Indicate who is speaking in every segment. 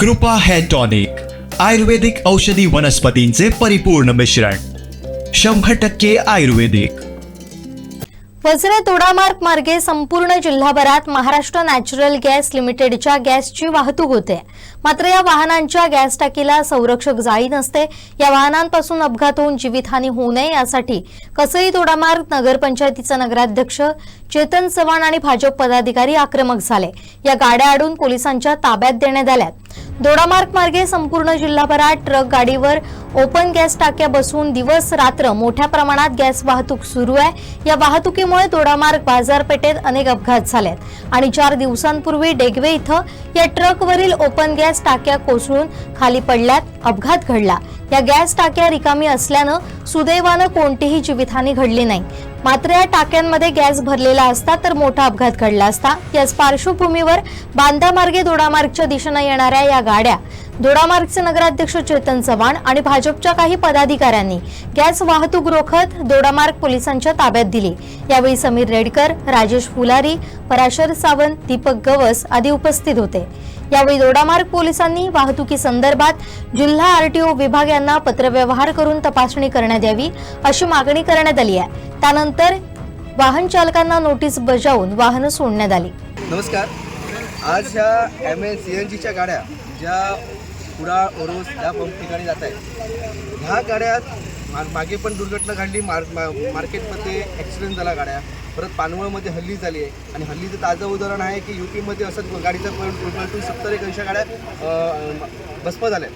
Speaker 1: कृपा hair tonic आयुर्वेदिक औषधी वनस्पतींचे परिपूर्ण मिश्रण शंभर टक्के आयुर्वेदिक.
Speaker 2: वज्र तोडामार्ग मार्गे संपूर्ण जिल्हाभरात महाराष्ट्र नॅचरल गॅस लिमिटेडच्या गॅसची वाहतूक होते. मात्र या वाहनांच्या गॅस टाकीला संरक्षक जाळी नसते. या वाहनांपासून अपघात होऊन जीवितहानी होऊ नये यासाठी कसई तोडामार्ग नगरपंचायतीचा नगराध्यक्ष चेतन चव्हाण आणि भाजप पदाधिकारी आक्रमक झाले. या गाड्या अडून पोलिसांच्या ताब्यात देण्यात आल्यात. दोडामार्ग मार्गे संपूर्ण जिल्हाभरात ट्रक गाडीवर ओपन गॅस टाक्या बसून दिवस रात्र मोठ्या प्रमाणात गॅस वाहतूक सुरू आहे. या वाहतुकीमुळे दोडामार्ग बाजारपेठेत अनेक अपघात झालेत. आणि चार दिवसांपूर्वी डेगवे इथं या ट्रकवरील ओपन गॅस टाक्या कोसळून खाली पडल्यात. अपघात घडला. या गॅस टाक्या रिकामी असल्यानं सुदैवानं कोणतीही जीवितहानी घडली नाही. मात्र या टाक्यांमध्ये गॅस भरलेला असता तर मोठा अपघात घडला असता. याच पार्श्वभूमीवर बांधामार्गे दोडामार्गच्या दिशेनं येणाऱ्या या गाड्या दोडामार्गचे नगराध्यक्ष चेतन चव्हाण आणि भाजपच्या काही पदाधिकाऱ्यांनी गॅस वाहतूक रोखत दोडामार्ग पोलिसांच्या ताब्यात दिली. यावेळी समीर रेडकर राजेश फुलारी पराशर सावंत दीपक गवस आदी उपस्थित होते. यावेळी दोडामार्ग पोलिसांनी वाहतुकी संदर्भात जिल्हा आरटीओ विभाग यांना पत्रव्यवहार करून तपासणी करण्यात यावी अशी मागणी करण्यात आली आहे. त्यानंतर वाहन चालकांना नोटीस बजावून वाहनं सोडण्यात आली.
Speaker 3: नमस्कार. आज ह्या एम एस सी एन जीच्या गाड्या ज्या कुडाळ ओरोस या पंप ठिकाणी जात आहेत ह्या गाड्यात मा- मागे पण दुर्घटना घडली मार मा- मार्केटमध्ये ॲक्सिडेंट झाला गाड्या परत पानवळमध्ये हल्ली झाली आहे. आणि हल्लीचं ताजं उदाहरण आहे की यू पीमध्ये असंच गाडीचा टू सत्तर एक अंश गाड्या अं, भस्म झाल्या.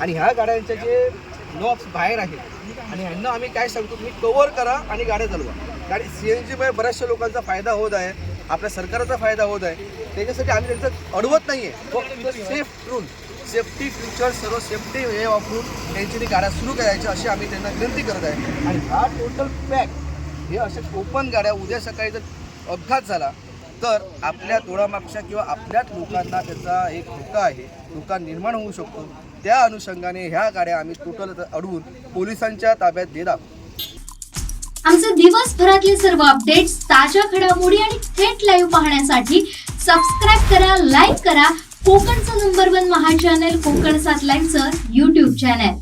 Speaker 3: आणि ह्या गाड्यांचे जे नॉब्स बाहेर आहेत. आणि ह्यांना आम्ही काय सांगतो तुम्ही कवर करा आणि गाड्या चालवा. गाडी सी एन जीमुळे बऱ्याचशा लोकांचा फायदा होत आहे आपल्या सरकारचा फायदा होत आहे. त्याच्यासाठी आम्ही त्यांचं अडवत नाही आहे फक्त सेफ रूल सेफ्टी फ्युचर सर्व सेफ्टी हे वापरून त्यांची गाड्या सुरू करायच्या अशी आम्ही त्यांना विनंती करत आहे. आणि हा टोटल पॅक हे असे ओपन गाड्या उद्या सकाळी जर अपघात झाला तर आपल्या तोडामागच्या किंवा आपल्याच लोकांना त्याचा एक धोका आहे. धोका निर्माण होऊ शकतो. त्या अनुषंगाने ह्या गाड्या आम्ही टोटल अडवून पोलिसांच्या ताब्यात देत आहोत.
Speaker 4: आमचे दिवसभरातले सर्व अपडेट्स ताज्या घडामोडी आणि थेट लाईव्ह पाहण्यासाठी सबस्क्राईब करा लाईक करा. कोकणचं number one Maha channel Konkan सात लाईनचं युट्यूब चॅनल